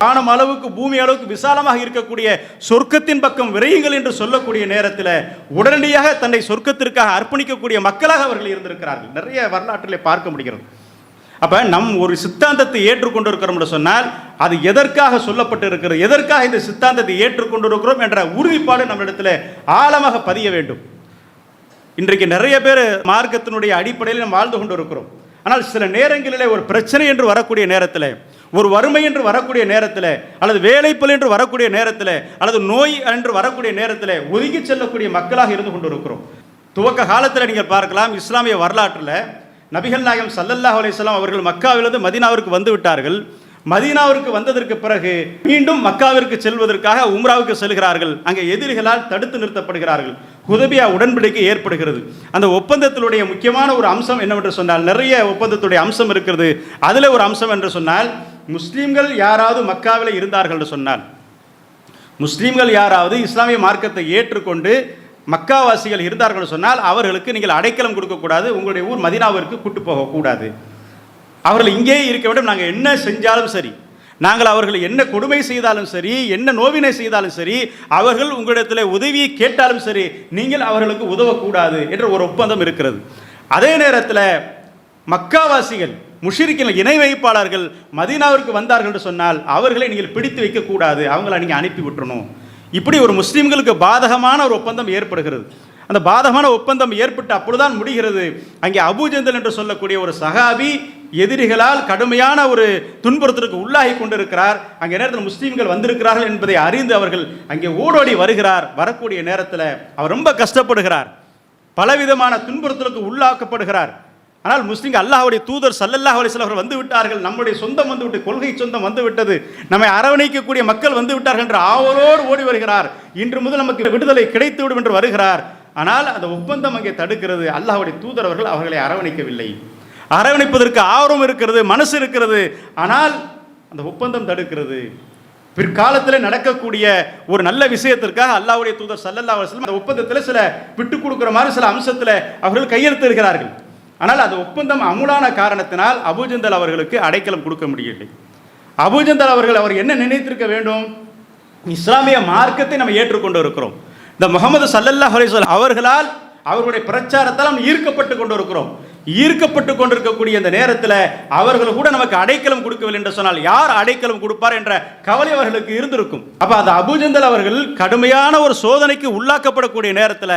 வானம் அளவுக்கு பூமி அளவுக்கு விசாலமாக இருக்கக்கூடிய சொர்க்கத்தின் பக்கம் விரையுங்கள் என்று சொல்லக்கூடிய நேரத்தில் உடனடியாக தன்னை சொர்க்கத்திற்காக அர்ப்பணிக்கக்கூடிய மக்களாக அவர்கள் இருந்திருக்கிறார்கள். நிறைய வரலாற்றிலே பார்க்க முடிகிறது. அப்ப நம் ஒரு சித்தாந்தத்தை ஏற்றுக்கொண்டிருக்கிறோம்னு என்று சொன்னால் அது எதற்காக சொல்லப்பட்டு இருக்கிறது எதற்காக இந்த சித்தாந்தத்தை ஏற்றுக்கொண்டிருக்கிறோம் என்ற உறுதிப்பாடு நம்மிடத்தில் ஆழமாக பதிய வேண்டும். இன்றைக்கு நிறைய பேர் மார்க்கத்தினுடைய அடிப்படையில் நாம் வாழ்ந்து கொண்டு இருக்கிறோம் ஆனால் சில நேரங்களிலே ஒரு பிரச்சனை என்று வரக்கூடிய நேரத்தில் ஒரு வறுமை என்று வரக்கூடிய நேரத்தில் அல்லது வேலைப்பல் என்று வரக்கூடிய நேரத்தில் அல்லது நோய் என்று வரக்கூடிய நேரத்தில் ஒதுங்கி செல்லக்கூடிய மக்களாக இருந்து கொண்டு இருக்கிறோம் துவக்க காலத்தில் நீங்கள் பார்க்கலாம் இஸ்லாமிய வரலாற்றில் நபிகள் நாயகம் சல்லல்லாஹ் அலைஹிஸ்ஸலாம் அவர்கள் மக்காவிலிருந்து மதீனாவிற்கு வந்து விட்டார்கள். மதீனாவிற்கு வந்ததற்கு பிறகு மீண்டும் மக்காவிற்கு செல்வதற்காக உம்ராவுக்கு செல்கிறார்கள். அங்கே எதிரிகளால் தடுத்து நிறுத்தப்படுகிறார்கள். ஹுதபியா உடன்படிக்கை ஏற்படுகிறது. அந்த ஒப்பந்தத்தினுடைய முக்கியமான ஒரு அம்சம் என்னவென்று சொன்னால் நிறைய ஒப்பந்தத்துடைய அம்சம் இருக்கிறது. அதில் ஒரு அம்சம் என்று சொன்னால் முஸ்லீம்கள் யாராவது மக்காவில் இருந்தார்கள் என்று சொன்னால் முஸ்லீம்கள் யாராவது இஸ்லாமிய மார்க்கத்தை ஏற்றுக்கொண்டு மக்காவாசிகள் இருந்தார்கள் சொன்னால் அவர்களுக்கு நீங்கள் அடைக்கலம் கொடுக்கக்கூடாது உங்களுடைய ஊர் மதினாவிற்கு கூட்டு போகக்கூடாது அவர்கள் இங்கேயே இருக்க வேண்டும் நாங்கள் என்ன செஞ்சாலும் சரி. நாங்கள் அவர்கள் என்ன கொடுமை செய்தாலும் சரி என்ன நோவினை செய்தாலும் சரி அவர்கள் உங்களிடத்தில் உதவியை கேட்டாலும் சரி நீங்கள் அவர்களுக்கு உதவக்கூடாது என்ற ஒரு ஒப்பந்தம் இருக்கிறது. அதே நேரத்தில் மக்காவாசிகள் முஷிரிக்கின் இணை வைப்பாளர்கள் மதீனாவிற்கு வந்தார்கள் என்று சொன்னால் அவர்களை நீங்கள் பிடித்து வைக்கக்கூடாது. அவங்கள நீங்கள் அனுப்பி விட்டுணும் இப்படி ஒரு முஸ்லீம்களுக்கு பாதகமான ஒரு ஒப்பந்தம் ஏற்படுகிறது. அந்த பாதகமான ஒப்பந்தம் ஏற்பட்டு அப்பொழுதுதான் முடிகிறது. அங்கே அபுஜந்தல் என்று சொல்லக்கூடிய ஒரு சகாபி எதிரிகளால் கடுமையான ஒரு துன்புறுத்தலுக்கு உள்ளாகி கொண்டிருக்கிறார். அங்கே நேரத்தில் முஸ்லீம்கள் வந்திருக்கிறார்கள் என்பதை அறிந்து அவர்கள் அங்கே ஓடோடி வருகிறார். வரக்கூடிய நேரத்தில் அவர் ரொம்ப கஷ்டப்படுகிறார். பலவிதமான துன்புறுத்தலுக்கு உள்ளாக்கப்படுகிறார். ஆனால் முஸ்லீம் அல்லாஹுடைய தூதர் சல்லல்லாஹ் அலைஹி சிலவர் வந்து விட்டார்கள். நம்முடைய சொந்தம் வந்து விட்டு கொள்கை சொந்தம் வந்து விட்டது. நம்மை அரவணைக்கக்கூடிய மக்கள் வந்து விட்டார்கள் என்று ஆவலோடு ஓடி வருகிறார். இன்று முதல் நமக்கு விடுதலை கிடைத்துவிடும் என்று வருகிறார். ஆனால் அந்த ஒப்பந்தம் அங்கே தடுக்கிறது. அல்லாஹுடைய தூதர் அவர்கள் அவர்களை அரவணைக்கவில்லை. அரவணைப்பதற்கு ஆர்வம் இருக்கிறது மனசு இருக்கிறது. ஆனால் அந்த ஒப்பந்தம் தடுக்கிறது. பிற்காலத்தில் நடக்கக்கூடிய ஒரு நல்ல விஷயத்திற்காக அல்லாவுடைய தூதர் சல்லல்லா அந்த ஒப்பந்தத்தில் சில விட்டு கொடுக்குற மாதிரி சில அம்சத்தில் அவர்கள் கையெழுத்திடுகிறார்கள். ஆனால் அந்த ஒப்பந்தம் அமுலான காரணத்தினால் அபுஜந்தல் அவர்களுக்கு அடைக்கலம் கொடுக்க முடியவில்லை. அபுஜந்தல் அவர்கள் அவர் என்ன நினைத்திருக்க வேண்டும்? இஸ்லாமிய மார்க்கத்தை நம்ம ஏற்றுக்கொண்டு இருக்கிறோம். இந்த முகமது சல்லல்லா அலைஹி அவர்களால் அவர்களுடைய பிரச்சாரத்தால் நம்ம ஈர்க்கப்பட்டு கொண்டு இருக்கிறோம். ஈர்க்கப்பட்டு கொண்டிருக்கக்கூடிய இந்த நேரத்தில் அவர்கள் கூட நமக்கு அடைக்கலம் கொடுக்கவில்லை என்று சொன்னால் யார் அடைக்கலம் கொடுப்பார் என்ற கவலை அவர்களுக்கு இருந்திருக்கும். அப்போ அந்த அபுஜந்தல் அவர்கள் கடுமையான ஒரு சோதனைக்கு உள்ளாக்கப்படக்கூடிய நேரத்தில்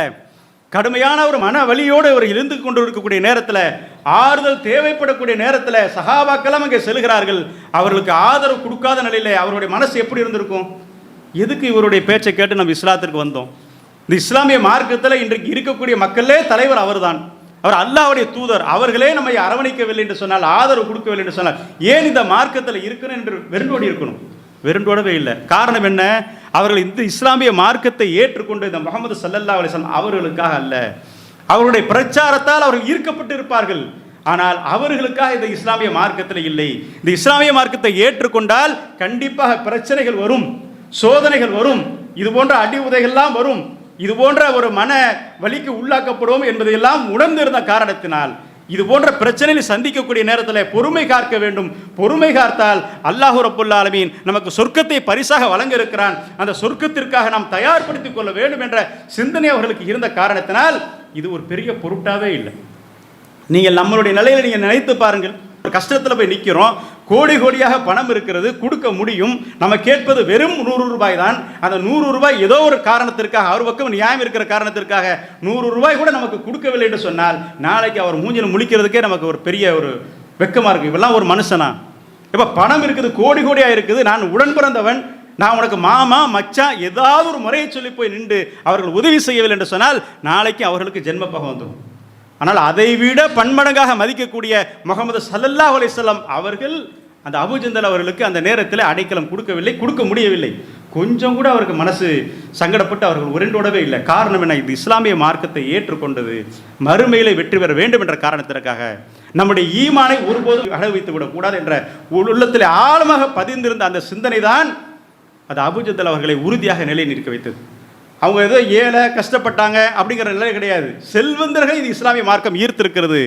கடுமையான ஒரு மன வலியோடு அவர் இருந்து கொண்டு இருக்கக்கூடிய நேரத்தில் ஆறுதல் தேவைப்படக்கூடிய நேரத்தில் சகாபாக்கெல்லாம் அங்கே செல்கிறார்கள். அவர்களுக்கு ஆதரவு கொடுக்காத நிலையில் அவருடைய மனசு எப்படி இருந்திருக்கும்? எதுக்கு இவருடைய பேச்சை கேட்டு நம்ம இஸ்லாத்திற்கு வந்தோம்? இந்த இஸ்லாமிய மார்க்கத்தில் இன்றைக்கு இருக்கக்கூடிய மக்களே தலைவர் அவர்தான். அவர் அல்லாவுடைய தூதர். அவர்களே நம்மை அரவணைக்கவில்லை என்று சொன்னால் ஆதரவு கொடுக்கவில்லை என்று சொன்னால் ஏன் இந்த மார்க்கத்தில் இருக்கணும் என்று வெறுண்டோடி இருக்கணும்? வெறுண்டோடவே இல்லை. காரணம் என்ன? அவர்கள் இந்த இஸ்லாமிய மார்க்கத்தை ஏற்றுக்கொண்டு இந்த முகமது சல்லல்லா அலிஸ்லாம் அவர்களுக்காக அல்ல. அவருடைய பிரச்சாரத்தால் அவர்கள் ஈர்க்கப்பட்டு இருப்பார்கள் ஆனால் அவர்களுக்காக இந்த இஸ்லாமிய மார்க்கத்தில் இல்லை. இந்த இஸ்லாமிய மார்க்கத்தை ஏற்றுக்கொண்டால் கண்டிப்பாக பிரச்சனைகள் வரும் சோதனைகள் வரும் இது போன்ற அடி உதைகள்லாம் வரும். இது போன்ற ஒரு மன வலிக்கு உள்ளாக்கப்படுவோம் என்பதையெல்லாம் உணர்ந்திருந்த காரணத்தினால் இது போன்ற பிரச்சனைகளை சந்திக்கக்கூடிய நேரத்தில் பொறுமை காக்க வேண்டும். பொறுமை காத்தால் அல்லாஹூ ரப்புல்லா அலமீன் நமக்கு சொர்க்கத்தை பரிசாக வழங்க இருக்கிறான் அந்த சொர்க்கத்திற்காக நாம் தயார்படுத்திக் கொள்ள வேண்டும் என்ற சிந்தனை அவர்களுக்கு இருந்த காரணத்தினால் இது ஒரு பெரிய பொருட்டாவே இல்லை. நீங்கள் நம்மளுடைய நிலையில் நீங்கள் நினைத்து பாருங்கள். ஒரு கஷ்டத்தில் போய் நிற்கிறோம் கோடி கோடியாக பணம் இருக்கிறது கொடுக்க முடியும். நம்ம கேட்பது வெறும் நூறு ரூபாய் தான் அந்த நூறு ரூபாய் ஏதோ ஒரு காரணத்திற்காக அவர் பக்கம் நியாயம் இருக்கிற காரணத்திற்காக நூறு ரூபாய் கூட நமக்கு கொடுக்கவில்லை என்று சொன்னால் நாளைக்கு அவர் மூஞ்சில் முழிக்கிறதுக்கே நமக்கு ஒரு பெரிய ஒரு வெக்கமாக இருக்கும். இவெல்லாம் ஒரு மனுஷனா? இப்போ பணம் இருக்குது கோடி கோடியாக இருக்குது. நான் உடன் பிறந்தவன். நான் உனக்கு மாமா மச்சான் ஏதாவது ஒரு முறையை சொல்லி போய் நின்று அவர்கள் உதவி செய்யவில்லை என்று சொன்னால் நாளைக்கு அவர்களுக்கு ஜென்மப்பகம் வந்துடும். ஆனால் அதை விட பன்மடங்காக மதிக்கக்கூடிய முகமது சல்லல்லா அலிசல்லாம் அவர்கள் அந்த அபுஜந்தல் அவர்களுக்கு அந்த நேரத்தில் அடைக்கலம் கொடுக்கவில்லை கொடுக்க முடியவில்லை. கொஞ்சம் கூட அவருக்கு மனசு சங்கடப்பட்டு அவர்கள் உரண்டோடவே இல்லை. காரணம் என்ன? இது இஸ்லாமிய மார்க்கத்தை ஏற்றுக்கொண்டது. மறுமையிலே வெற்றி பெற வேண்டும் என்ற காரணத்திற்காக. நம்முடைய ஈமானை ஒருபோதும் அடகு வைத்து விடக்கூடாது என்ற உள்ளத்தில் ஆழமாக பதிந்திருந்த அந்த சிந்தனை தான் அது அபுஜந்தல் அவர்களை உறுதியாக நிலை நிற்க வைத்தது. அவங்க ஏதோ ஏழை கஷ்டப்பட்டாங்க அப்படிங்கிற நிலை கிடையாது. செல்வந்தர்கள் இது இஸ்லாமிய மார்க்கம் ஈர்த்திருக்கிறது.